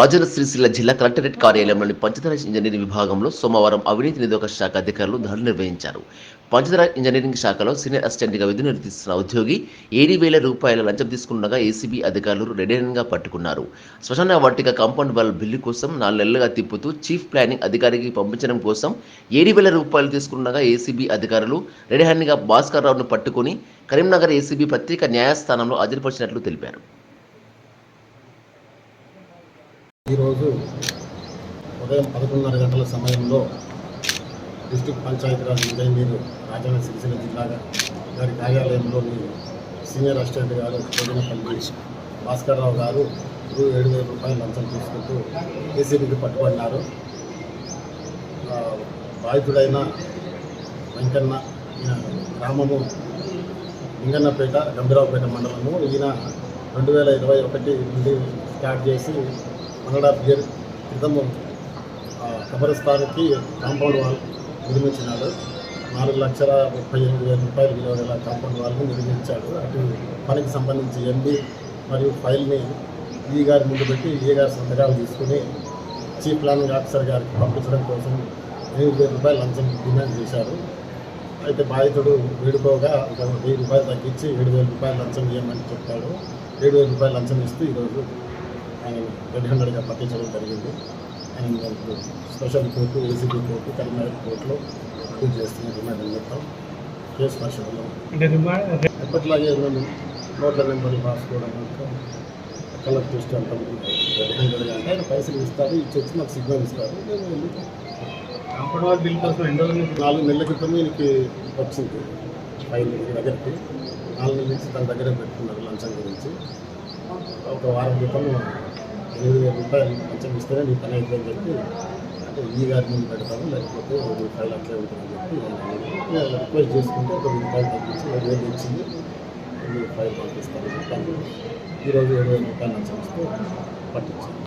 రాజన్న సిరిసిల్ల జిల్లా కలెక్టరేట్ కార్యాలయంలోని పంచదార ఇంజనీరింగ్ విభాగంలో సోమవారం అవినీతి నిరోధక శాఖ అధికారులు ధర్నా నిర్వహించారు. పంచదార ఇంజనీరింగ్ శాఖలో సీనియర్ అసిస్టెంట్గా విధులు నిర్వహిస్తున్న ఉద్యోగి ఏడు వేల రూపాయల లంచం తీసుకుండగా ఏసీబీ అధికారులు రెడీగా పట్టుకున్నారు. శ్మశాన వాటిక కాంపౌండ్ వాల్ బిల్లు కోసం నాలుగు నెలలుగా తిప్పుతూ చీఫ్ ప్లానింగ్ అధికారికి పంపించడం కోసం ఏడు వేల రూపాయలు తీసుకుండగా ఏసీబీ అధికారులు రెడీ హ్యాండ్గా భాస్కర్ రావును పట్టుకుని కరీంనగర్ ఏసీబీ ప్రత్యేక న్యాయస్థానంలో హాజరుపరిచినట్లు తెలిపారు. ఈరోజు ఉదయం పదకొండున్నర గంటల సమయంలో డిస్టిక్ పంచాయతీరాజ్ ఇంజనీర్ రాజన్న సిరిసిల్ల జిల్లాగా గారి కార్యాలయంలోని సీనియర్ అసిస్టెంట్ గారు కోడినపల్లి భాస్కర్రావు గారు రూ ఏడు వేల రూపాయలు లంచం తీసుకుంటూ ఏసీబీకి పట్టుబడినారు. బాధితుడైన వెంకన్న ఈయన గ్రామము లింగన్నపేట గంభీరావుపేట మండలము. ఈయన రెండు వేల ఇరవై ఒకటి నుండి స్టార్ట్ చేసి వన్ అండ్ హాఫ్ ఇయర్ క్రితము కబరస్థానికి కాంపౌండ్ వాల్ నిర్మించినాడు. నాలుగు లక్షల ముప్పై ఎనిమిది వేల రూపాయలు విలువ గల కాంపౌండ్ వాల్ని నిర్మించాడు. అటు పనికి సంబంధించి ఎండి మరియు ఫైల్ని ఈ గారి ముందు పెట్టి ఈ గారి సంతకాలు తీసుకుని చీఫ్ ప్లానింగ్ ఆఫీసర్ గారికి పంపించడం కోసం ఎనిమిది వేల రూపాయలు లంచం డిమాండ్ చేశారు. అయితే బాధితుడు వేడుకోగా ఒక వెయ్యి రూపాయలు తగ్గించి ఏడు వేల రూపాయలు లంచం ఇవ్వమని చెప్పాడు. ఏడు వేల రూపాయలు లంచం ఇస్తూ ఈరోజు ఆయన రెడ్ హ్యాండెడ్గా పట్టించడం జరిగింది. ఆయన special court ACB court Karimnagar కోర్టులో అప్పీల్ చేస్తున్న రిమాండ్ నిమిత్తం కేసు పరిశోధన ఎప్పటిలాగే మేము నోట్ల నెంబర్లు రాసుకోవడం కలర్ టెస్ట్ అంతా రెడ్ హ్యాండెడ్గా అంటే ఆయన పైసలు ఇస్తారు ఇచ్చి వచ్చి మాకు సిగ్నల్ ఇస్తారు. మేము వెళ్ళి కాంపౌండ్ బిల్ కోసం ఎన్ని రోజులు నాలుగు నెలల క్రితం ఈయనకి వచ్చింది ఫైల్ ఈ దగ్గరికి. నాలుగు నెలల నుంచి తన దగ్గర పెట్టుకున్నారు లంచం గురించి. ఒక వారం క్రితం ఇరవై వేల రూపాయలు మంచం ఇస్తేనే నీ పని అయిపోయిందని చెప్పి అంటే ఈ గారి ముందు పెడతాము లేకపోతే రెండు రూపాయలు అట్లే ఉంటుందని చెప్పి రిక్వెస్ట్ చేసుకుంటే ఒక రూపాయలు తగ్గించి ఏడు వేలు ఇచ్చింది రెండు రూపాయలు పంపిస్తాను చెప్పాను ఈరోజు ఏడు వేల రూపాయలు మంచం ఇస్తే పట్టించాను